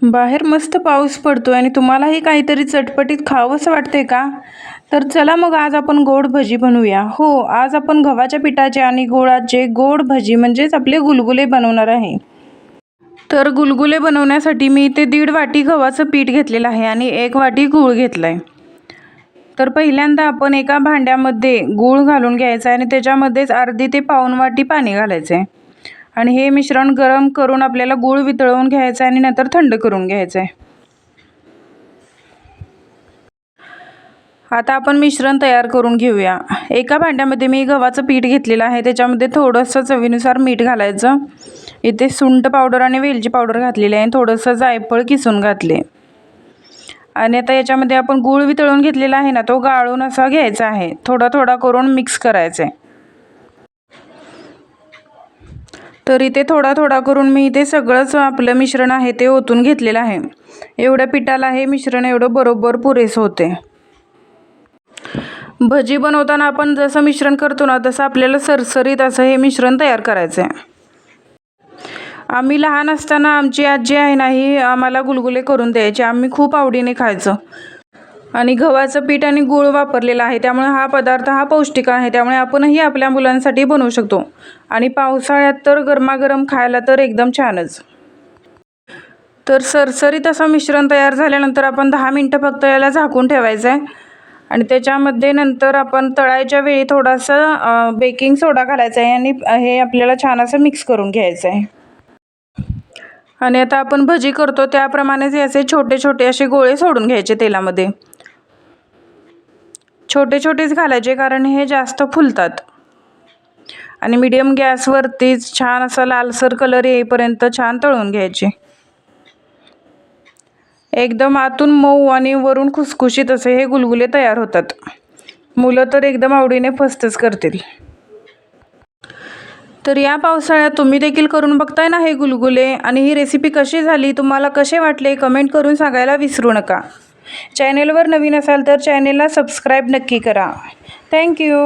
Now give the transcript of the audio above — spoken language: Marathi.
बाहेर मस्त पाऊस पडतो आहे आणि तुम्हालाही काहीतरी चटपटीत खावंसं वाटते का? तर चला मग आज आपण गोड भजी बनवूया. हो आज आपण गव्हाच्या पिठाचे आणि गोळाचे गोड भजी म्हणजेच आपले गुलगुले बनवणार आहे. तर गुलगुले बनवण्यासाठी मी इथे दीड वाटी गव्हाचं पीठ घेतलेलं आहे आणि एक वाटी गूळ घेतला आहे तर पहिल्यांदा आपण एका भांड्यामध्ये गूळ घालून घ्यायचा आहे आणि त्याच्यामध्येच अर्धी ते पाऊण वाटी पाणी घालायचं आहे आणि हे मिश्रण गरम करून आपल्याला गूळ वितळवून घ्यायचं आहे आणि नंतर थंड करून घ्यायचं आहे आता आपण मिश्रण तयार करून घेऊया. एका भांड्यामध्ये मी गव्हाचं पीठ घेतलेलं आहे. त्याच्यामध्ये थोडंसं चवीनुसार मीठ घालायचं. इथे सुंट पावडर आणि वेलची पावडर घातलेली आहे. आणि थोडंसं जायफळ किसून घातले. आणि आता याच्यामध्ये आपण गूळ वितळून घेतलेला आहे ना तो गाळून असा घ्यायचा आहे. थोडा थोडा करून मिक्स करायचा आहे तर इथे थोडा थोडा करून मी इथे सगळंच आपलं मिश्रण आहे ते ओतून घेतलेलं आहे. एवढ्या पिठाला हे मिश्रण एवढं बरोबर पुरेसं होते. भजी बनवताना आपण जसं मिश्रण करतो ना तसं आपल्याला सरसरीत असं हे मिश्रण तयार करायचं आहे आम्ही लहान असताना आमची आजी आहे ना ही आम्हाला गुलगुले करून द्यायची. आम्ही खूप आवडीने खायचं. आणि गव्हाचं पीठ आणि गूळ वापरलेला आहे. त्यामुळे हा पदार्थ हा पौष्टिक आहे. त्यामुळे आपणही आपल्या मुलांसाठी बनवू शकतो. आणि पावसाळ्यात तर गरमागरम खायला तर एकदम छानच. तर सरसरीत असं मिश्रण तयार झाल्यानंतर आपण दहा मिनटं फक्त याला झाकून ठेवायचं आहे आणि त्याच्यामध्ये नंतर आपण तळायच्या वेळी थोडासा बेकिंग सोडा घालायचा आहे आणि हे आपल्याला छान असं मिक्स करून घ्यायचं आहे आणि आता आपण भजी करतो. त्याप्रमाणेच याचे छोटे छोटे असे गोळे सोडून घ्यायचे तेलामध्ये. छोटे छोटेच घालायचे कारण हे जास्त फुलतात. आणि मीडियम गॅसवरतीच छान असा लालसर कलर येईपर्यंत छान तळून घ्यायचे. एकदम आतून मऊ आणि वरून खुसखुशीत असे हे गुलगुले तयार होतात. मुलं तर एकदम आवडीने फस्तच करतील. तर या पावसाळ्यात तुम्ही देखील करून बघताय ना हे गुलगुले आणि ही रेसिपी कशी झाली तुम्हाला कसे वाटले कमेंट करून सांगायला विसरू नका. चॅनेलवर नवीन असाल तर चॅनेलला सबस्क्राईब नक्की करा. थँक्यू